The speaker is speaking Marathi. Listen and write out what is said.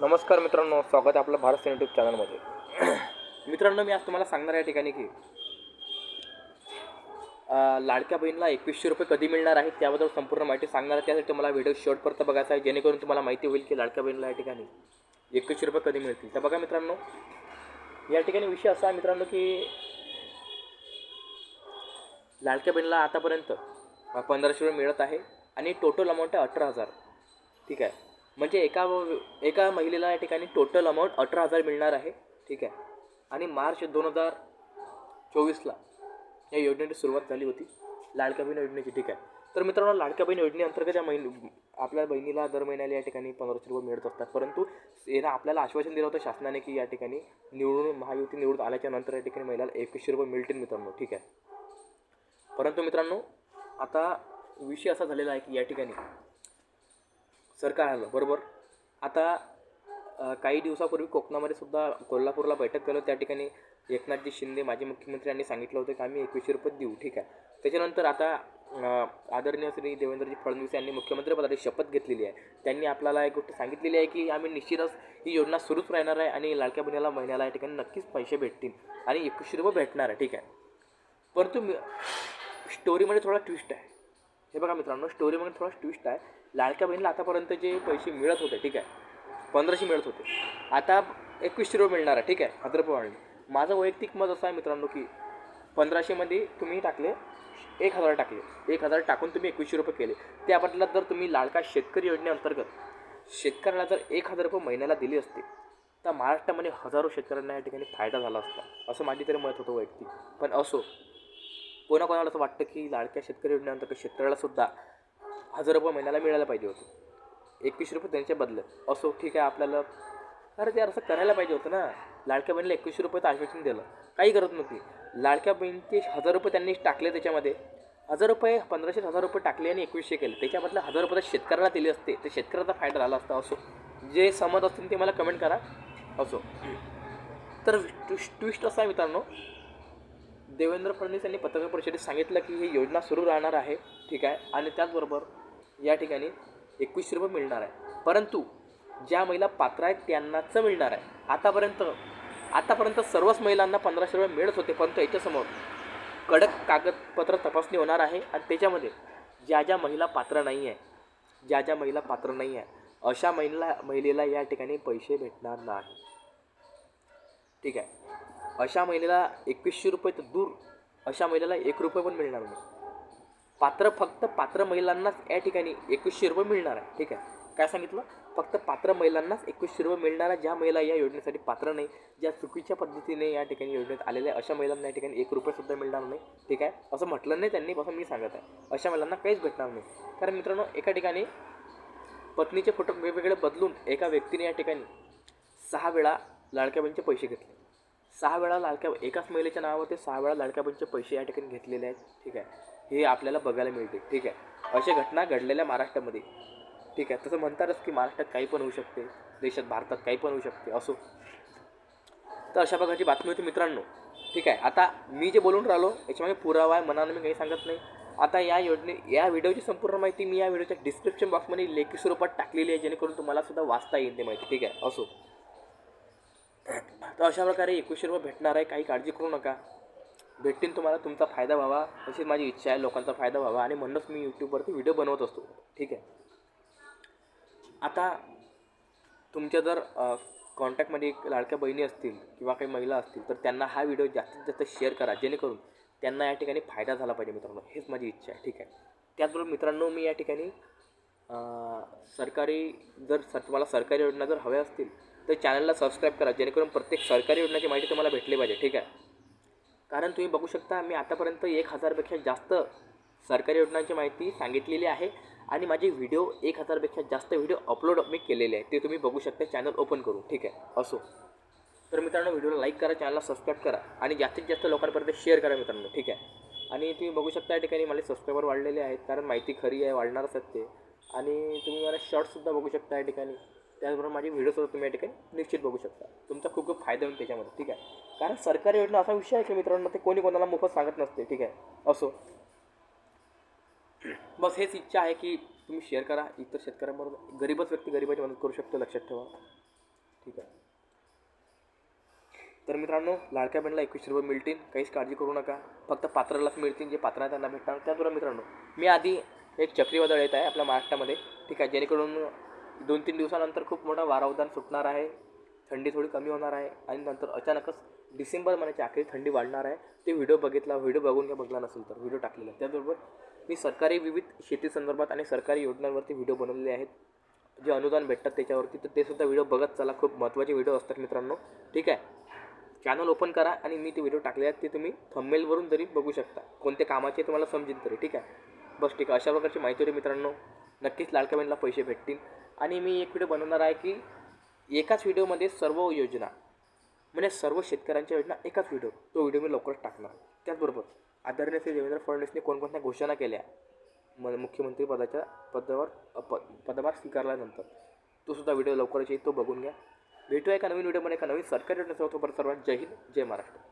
नमस्कार मित्रांनो स्वागत आहे आपलं भारत सेन यूट्यूब चॅनलमध्ये मित्रांनो मी आज तुम्हाला सांगणार या ठिकाणी की लाडक्या बहिणीला एकवीसशे रुपये कधी मिळणार आहे त्याबद्दल संपूर्ण माहिती सांगणार आहे. त्यासाठी मला व्हिडिओ शॉर्टपर्यंत बघायचा आहे जेणेकरून तुम्हाला माहिती होईल की लाडक्या बहिणीला या ठिकाणी एकवीसशे रुपये कधी मिळतील. तर बघा मित्रांनो या ठिकाणी विषय असा आहे मित्रांनो की लाडक्या बहिणीला आतापर्यंत पंधराशे रुपये मिळत आहे आणि टोटल अमाऊंट आहे अठरा हजार. ठीक आहे? म्हणजे एका एका महिलेला या ठिकाणी टोटल अमाऊंट अठरा हजार मिळणार आहे. ठीक आहे? आणि मार्च दोन हजार चोवीसला या योजनेची सुरुवात झाली होती लाडक्या बहीण योजनेची. ठीक आहे? तर मित्रांनो लाडक्या बहीण योजनेअंतर्गत या महिन आपल्या बहिणीला दर महिन्याला या ठिकाणी पंधराशे रुपये मिळत असतात. परंतु यानं आपल्याला आश्वासन दिलं होतं शासनाने की या ठिकाणी निवडून महायुती निवडून आल्याच्यानंतर या ठिकाणी महिलाला एकवीसशे रुपये मिळतील मित्रांनो. ठीक आहे? परंतु मित्रांनो आता विषय असा झालेला आहे की या ठिकाणी सरकार आलं बरोबर? आता काही दिवसापूर्वी कोकणामध्ये सुद्धा कोल्हापूरला बैठक केलं त्या ठिकाणी एकनाथजी शिंदे माजी मुख्यमंत्री यांनी सांगितलं होतं की आम्ही एकवीसशे रुपये देऊ ठीक आहे? त्याच्यानंतर आता आदरणीय श्री देवेंद्रजी फडणवीस यांनी मुख्यमंत्रीपदाची शपथ घेतलेली आहे. त्यांनी आपल्याला एक गोष्ट सांगितलेली आहे की आम्ही निश्चितच ही योजना सुरूच राहणार आहे आणि लाडक्या बहिणीला महिन्याला या ठिकाणी नक्कीच पैसे भेटतील आणि एकवीसशे रुपये भेटणार आहे ठीक आहे? परंतु मी- स्टोरीमध्ये थोडा ट्विस्ट आहे. हे बघा मित्रांनो स्टोरीमध्ये थोडा ट्विस्ट आहे. लाडक्या बहिणीला आतापर्यंत जे पैसे मिळत होते ठीक आहे पंधराशे मिळत होते. आता एकवीसशे रुपये मिळणार आहे ठीक आहे हजार रुपये वाढले माझं वैयक्तिक मत असं आहे मित्रांनो की पंधराशेमध्ये तुम्ही टाकले एक हजार टाकले. एक हजार टाकून तुम्ही एकवीसशे रुपये केले. त्या बदल्यात जर तुम्ही लाडका शेतकरी योजनेअंतर्गत शेतकऱ्याला जर एक हजार रुपये महिन्याला दिली असते तर महाराष्ट्रामध्ये हजारो शेतकऱ्यांना या ठिकाणी फायदा झाला असता. असं माझी तरी मत होतं वैयक्तिक. पण असो कोणाकोणाला असं वाटतं की लाडक्या शेतकरी योजनेअंतर्गत शेतकऱ्याला सुद्धा हजार रुपये महिन्याला मिळायला पाहिजे होतं. एकवीसशे रुपये त्यांच्या बदल्यात. असो ठीक आहे आपल्याला अरे ते असं करायला पाहिजे होतं ना. लाडक्या बहिणीला एकवीसशे तर आश्वासन दिलं. काही गरज नव्हती. लाडक्या बहिणीचे हजार रुपये त्यांनी टाकले त्याच्यामध्ये. हजार रुपये पंधराशे हजार रुपये टाकले आणि एकवीसशे केले. त्याच्यामधलं हजार रुपये शेतकऱ्याला दिले असते. तर शेतकऱ्याचा फायदा झाला असता. असो. जे समज असतील ते मला कमेंट करा. असो. तर ट्विस्ट ट्विस्ट असा मित्रांनो. देवेंद्र फडणवीस यांनी पत्रकार परिषदेत सांगितलं की ही योजना सुरू राहणार आहे. ठीक आहे. आणि त्याचबरोबर या ठिकाणी एकवीसशे रुपये मिळणार आहे. परंतु ज्या महिला पात्र आहेत त्यांनाच मिळणार आहे. आतापर्यंत आतापर्यंत सर्वच महिलांना पंधराशे रुपये मिळत होते परंतु याच्यासमोर कडक कागदपत्र तपासणी होणार आहे आणि त्याच्यामध्ये ज्या ज्या महिला पात्र नाही आहे ज्या ज्या महिला पात्र नाही आहे अशा महिला महिलेला या ठिकाणी पैसे भेटणार नाही. ठीक आहे. अशा महिलेला एकवीसशे रुपये तर दूर अशा महिलेला एक रुपये पण मिळणार नाही. पात्र फक्त पात्र महिलांनाच या ठिकाणी एकवीसशे रुपये मिळणार आहे. ठीक आहे? काय सांगितलं? फक्त पात्र महिलांनाच एकवीसशे रुपये मिळणार आहे. ज्या महिला या योजनेसाठी पात्र नाही ज्या चुकीच्या पद्धतीने या ठिकाणी योजनेत आलेल्या आहे, अशा महिलांना या ठिकाणी एक रुपयेसुद्धा मिळणार नाही. ठीक आहे? असं म्हटलं नाही त्यांनी असं मी सांगत आहे. अशा महिलांना काहीच भेटणार नाही. कारण मित्रांनो एका ठिकाणी पत्नीचे फोटो वेगवेगळे बदलून एका व्यक्तीने या ठिकाणी सहा वेळा लाडक्या बहिणीचे पैसे घेतले. सहा वेळा लाडक्या एकाच महिलेच्या नावावरती सहा वेळा लाडक्या बहिणीचे पैसे या ठिकाणी घेतलेले आहेत. ठीक आहे? हे आपल्याला बघायला मिळते. ठीक आहे? अशा घटना घडलेल्या महाराष्ट्रामध्ये. ठीक आहे? तसं म्हणतातच की महाराष्ट्रात काही पण होऊ शकते. देशात भारतात काही पण होऊ शकते. असो. तर अशा प्रकारची बातमी होती मित्रांनो. ठीक आहे? आता मी जे बोलून राहिलो याच्यामागे पुरावा आहे मनानं मी काही सांगत नाही. आता या योजने या व्हिडिओची संपूर्ण माहिती मी या व्हिडिओच्या डिस्क्रिप्शन बॉक्समध्ये लेखी स्वरूपात टाकलेली आहे जेणेकरून तुम्हाला सुद्धा वाचता येईल ते माहिती. ठीक आहे? असो. तर अशा प्रकारे एकवीसशे रुपये भेटणार आहे. काही काळजी करू नका. भेटतील तुम्हाला तुमचा फायदा व्हावा अशीच माझी इच्छा आहे लोकांचा फायदा व्हावा आणि म्हणूनच मी यूट्यूबवरती व्हिडिओ बनवत असतो. ठीक आहे? आता तुमच्या जर कॉन्टॅक्टमध्ये लाडक्या बहिणी असतील किंवा काही महिला असतील तर त्यांना हा व्हिडिओ जास्तीत जास्त शेअर करा जेणेकरून त्यांना या ठिकाणी फायदा झाला पाहिजे मित्रांनो. हेच माझी इच्छा आहे. ठीक आहे? त्याचबरोबर मित्रांनो मी या ठिकाणी सरकारी जर सर तुम्हाला सरकारी योजना जर हव्या असतील तर चॅनलला सबस्क्राईब करा जेणेकरून प्रत्येक सरकारी योजनाची माहिती तुम्हाला भेटली पाहिजे. ठीक आहे? कारण तुम्ही बघू शकता मी आतापर्यंत एक हजारपेक्षा जास्त सरकारी योजनांची माहिती सांगितलेली आहे आणि माझे व्हिडिओ एक हजारपेक्षा जास्त व्हिडिओ अपलोड मी केलेले आहे ते तुम्ही बघू शकता चॅनल ओपन करून. ठीक आहे? असो. तर मित्रांनो व्हिडिओला लाईक करा चॅनलला सबस्क्राईब करा आणि जास्तीत जास्त लोकांपर्यंत शेअर करा मित्रांनो. ठीक आहे? आणि तुम्ही बघू शकता या ठिकाणी मला सबस्क्रायबर वाढलेले आहेत कारण माहिती खरी आहे वाढणारच आहेत ते. आणि तुम्ही मला शॉर्टसुद्धा बघू शकता या ठिकाणी. त्याचबरोबर माझे व्हिडिओसुद्धा तुम्ही या ठिकाणी निश्चित बघू शकता. तुमचा खूप खूप फायदा होईल त्याच्यामध्ये ठीक आहे? कारण सरकारी योजना असा विषय आहे की मित्रांनो ते कोणी कोणाला मोफत सांगत नसते ठीक आहे? असो. बस हेच इच्छा आहे की तुम्ही शेअर करा. इतर शेतकऱ्यांबरोबर गरीबच व्यक्ती गरीबाची मदत करू शकतो लक्षात ठेवा. ठीक आहे? तर मित्रांनो लाडक्या बहिणीला एकवीसशे रुपये मिळतील. काहीच काळजी करू नका. फक्त पात्रालाच मिळतील जे पात्र आहे त्यांना भेटणार. त्याचबरोबर मित्रांनो मी आधी एक चक्रीवादळ येत आहे आपल्या महाराष्ट्रामध्ये ठीक आहे? जेणेकरून दोन तीन दिवसानंतर खूप मोठा वारावदान सुटणार आहे. थंडी थोडी कमी होणार आहे आणि नंतर अचानकच डिसेंबर महिन्याच्या अखेर थंडी वाढणार आहे. ते व्हिडिओ बघितला व्हिडिओ बघून काय बघला नसेल तर व्हिडिओ टाकलेला. त्याचबरोबर मी सरकारी विविध शेती संदर्भात आणि सरकारी योजनांवरती व्हिडिओ बनवलेले आहेत. जे अनुदान भेटतात त्याच्यावरती तर ते सुद्धा व्हिडिओ बघत चला. खूप महत्त्वाचे व्हिडिओ असतात मित्रांनो. ठीक आहे. चॅनल ओपन करा आणि मी ते व्हिडिओ टाकले आहेत ते तुम्ही थंबमेलवरून जरी बघू शकता. कोणत्या कामाचे तुम्हाला समजेल तरी. ठीक आहे. बस ठीक आहे. अशा प्रकारची माहिती होती मित्रांनो. नक्कीच लाडक्या बहिणीला पैसे भेटतील. आणि मी एक व्हिडिओ बनवणार आहे की एकाच व्हिडिओमध्ये सर्व योजना म्हणजे सर्व शेतकऱ्यांच्या योजना एकाच व्हिडिओ तो व्हिडिओ मी लवकरच टाकणार. त्याचबरोबर आदरणीय श्री देवेंद्र फडणवीसने कोणकोणत्या घोषणा केल्या? म मुख्यमंत्री पदाच्या पदावर प पदभार स्वीकारल्यानंतर. तो सुद्धा व्हिडिओ लवकरच येईल तो बघून घ्या. भेटूया एका नवीन व्हिडिओमध्ये एका नवीन सरकारी योजनेसोबत. तोपर्यंत सर्वांना जय हिंद जय महाराष्ट्र.